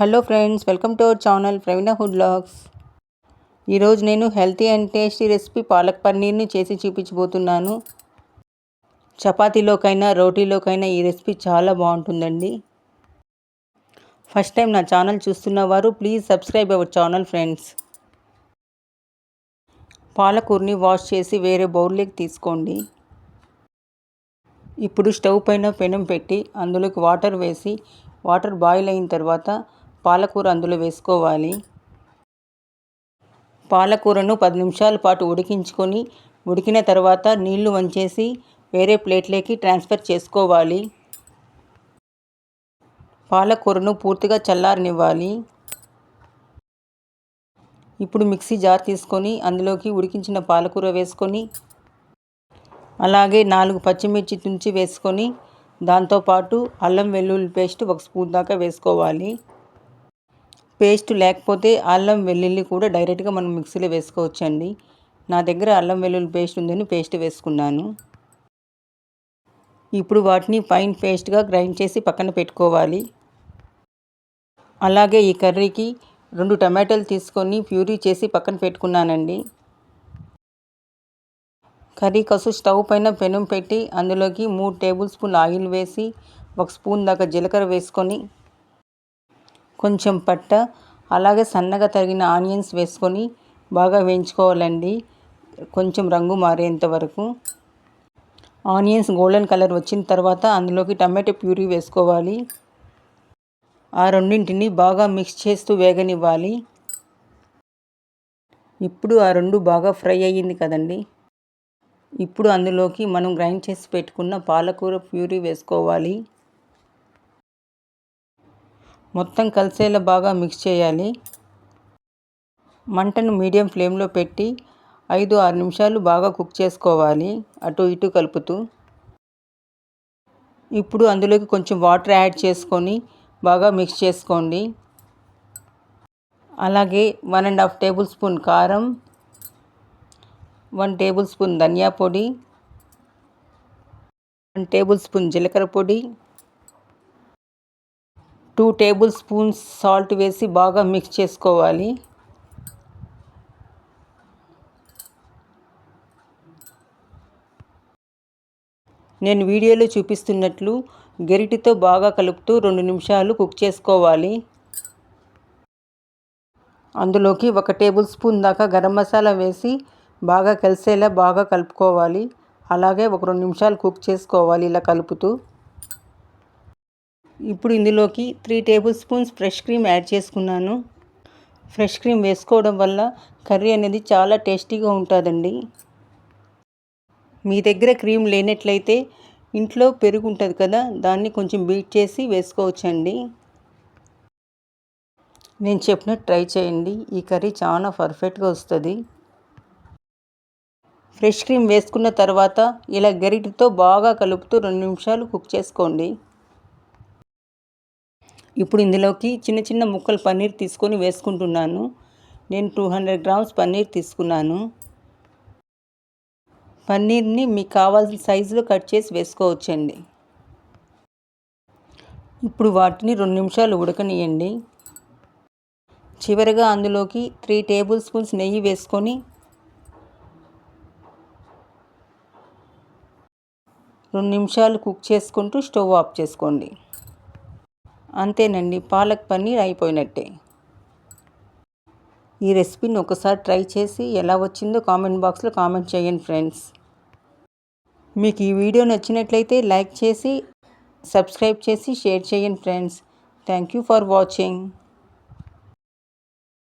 Hello friends welcome to our channel Praveena food blogs ఈరోజు నేను healthy and tasty recipe palak పన్నీర్ని చేసి చూపించబోతున్నాను. చపాతీలోకైనా రోటీలోకైనా ఈ రెసిపీ చాలా బాగుంటుందండి. ఫస్ట్ టైం నా channel చూస్తున్నవారు please subscribe our channel friends. పాలకూరని వాష్ చేసి వేరే బౌల్లోకి తీసుకోండి. ఇప్పుడు స్టవ్ పైన పెనం పెట్టి అందులోకి వాటర్ వేసి వాటర్ బాయిల్ అయిన తర్వాత పాలకూర అందులో వేసుకోవాలి. పాలకూరను పది నిమిషాల పాటు ఉడికించుకొని ఉడికిన తర్వాత నీళ్ళు వంచేసి వేరే ప్లేట్లోకి ట్రాన్స్ఫర్ చేసుకోవాలి. పాలకూరను పూర్తిగా చల్లారనివ్వాలి. ఇప్పుడు మిక్సీ జార్ తీసుకొని అందులోకి ఉడికించిన పాలకూర వేసుకొని అలాగే నాలుగు పచ్చిమిర్చి తుంచి వేసుకొని దాంతోపాటు అల్లం వెల్లుల్లి పేస్ట్ ఒక స్పూన్ దాకా వేసుకోవాలి. పేస్ట్ లేకపోతే అల్లం వెల్లుల్లి కూడా డైరెక్ట్గా మనం మిక్సీలో వేసుకోవచ్చండి. నా దగ్గర అల్లం వెల్లుల్లి పేస్ట్ ఉందని పేస్ట్ వేసుకున్నాను. ఇప్పుడు వాటిని ఫైన్ పేస్ట్గా గ్రైండ్ చేసి పక్కన పెట్టుకోవాలి. అలాగే ఈ కర్రీకి రెండు టమాటాలు తీసుకొని ప్యూరీ చేసి పక్కన పెట్టుకున్నానండి. కర్రీ కసు స్టవ్ పైన పెనం పెట్టి అందులోకి మూడు టేబుల్ స్పూన్ ఆయిల్ వేసి ఒక స్పూన్ దాకా జీలకర్ర వేసుకొని కొంచెం పట్ట అలాగే సన్నగా తరిగిన ఆనియన్స్ వేసుకొని బాగా వేయించుకోవాలండి. కొంచెం రంగు మారేంత వరకు. ఆనియన్స్ గోల్డెన్ కలర్ వచ్చిన తర్వాత అందులోకి టమాటో ప్యూరీ వేసుకోవాలి. ఆ రెండింటిని బాగా మిక్స్ చేస్తూ వేగనివ్వాలి. ఇప్పుడు ఆ రెండు బాగా ఫ్రై అయ్యింది కదండి. ఇప్పుడు అందులోకి మనం గ్రైండ్ చేసి పెట్టుకున్న పాలకూర ప్యూరీ వేసుకోవాలి. మొత్తం కలిసేలా బాగా మిక్స్ చేయాలి. మంటను మీడియం ఫ్లేమ్లో పెట్టి ఐదు ఆరు నిమిషాలు బాగా కుక్ చేసుకోవాలి. అటు ఇటు కలుపుతూ. ఇప్పుడు అందులోకి కొంచెం వాటర్ యాడ్ చేసుకొని బాగా మిక్స్ చేసుకోండి. అలాగే one and half tablespoon కారం వన్ టేబుల్ స్పూన్ ధనియా పొడి వన్ టేబుల్ స్పూన్ జీలకర్ర పొడి టూ టేబుల్ స్పూన్స్ సాల్ట్ వేసి బాగా మిక్స్ చేసుకోవాలి. నేను వీడియోలో చూపిస్తున్నట్లు గరిటితో బాగా కలుపుతూ రెండు నిమిషాలు కుక్ చేసుకోవాలి. అందులోకి ఒక టేబుల్ స్పూన్ దాకా గరం మసాలా వేసి బాగా కలిసేలా బాగా కలుపుకోవాలి. అలాగే ఒక రెండు నిమిషాలు కుక్ చేసుకోవాలి ఇలా కలుపుతూ. ఇప్పుడు ఇందులోకి three tablespoons fresh cream add చేసుకున్నాను. ఫ్రెష్ క్రీమ్ వేసుకోవడం వల్ల కర్రీ అనేది చాలా టేస్టీగా ఉంటుందండి. మీ దగ్గర క్రీమ్ లేనట్లయితే ఇంట్లో పెరుగు ఉంటుంది కదా దాన్ని కొంచెం బీట్ చేసి వేసుకోవచ్చండి. నేను చెప్పినట్టు ట్రై చేయండి. ఈ కర్రీ చాలా పర్ఫెక్ట్గా వస్తుంది. ఫ్రెష్ క్రీమ్ వేసుకున్న తర్వాత ఇలా గరిటితో బాగా కలుపుతూ రెండు నిమిషాలు కుక్ చేసుకోండి. ఇప్పుడు ఇందులోకి చిన్న చిన్న ముక్కలు పన్నీర్ తీసుకొని వేసుకుంటున్నాను. నేను టూ హండ్రెడ్ గ్రామ్స్ పన్నీర్ తీసుకున్నాను. పన్నీర్ని మీకు కావాల్సిన సైజులో కట్ చేసి వేసుకోవచ్చండి. ఇప్పుడు వాటిని రెండు నిమిషాలు ఉడకనియండి చివరిగా అందులోకి త్రీ టేబుల్ స్పూన్స్ నెయ్యి వేసుకొని రెండు నిమిషాలు కుక్ చేసుకుంటూ స్టవ్ ఆఫ్ చేసుకోండి. అంతేనండి పాలక్ పన్నీర్ అయిపోయినట్టే. ఈ రెసిపీని ఒకసారి ట్రై చేసి ఎలా వచ్చిందో కామెంట్ బాక్స్లో కామెంట్ చేయండి ఫ్రెండ్స్. మీకు ఈ వీడియో నచ్చినట్లయితే లైక్ చేసి సబ్స్క్రైబ్ చేసి షేర్ చేయండి friends. Thank you for watching.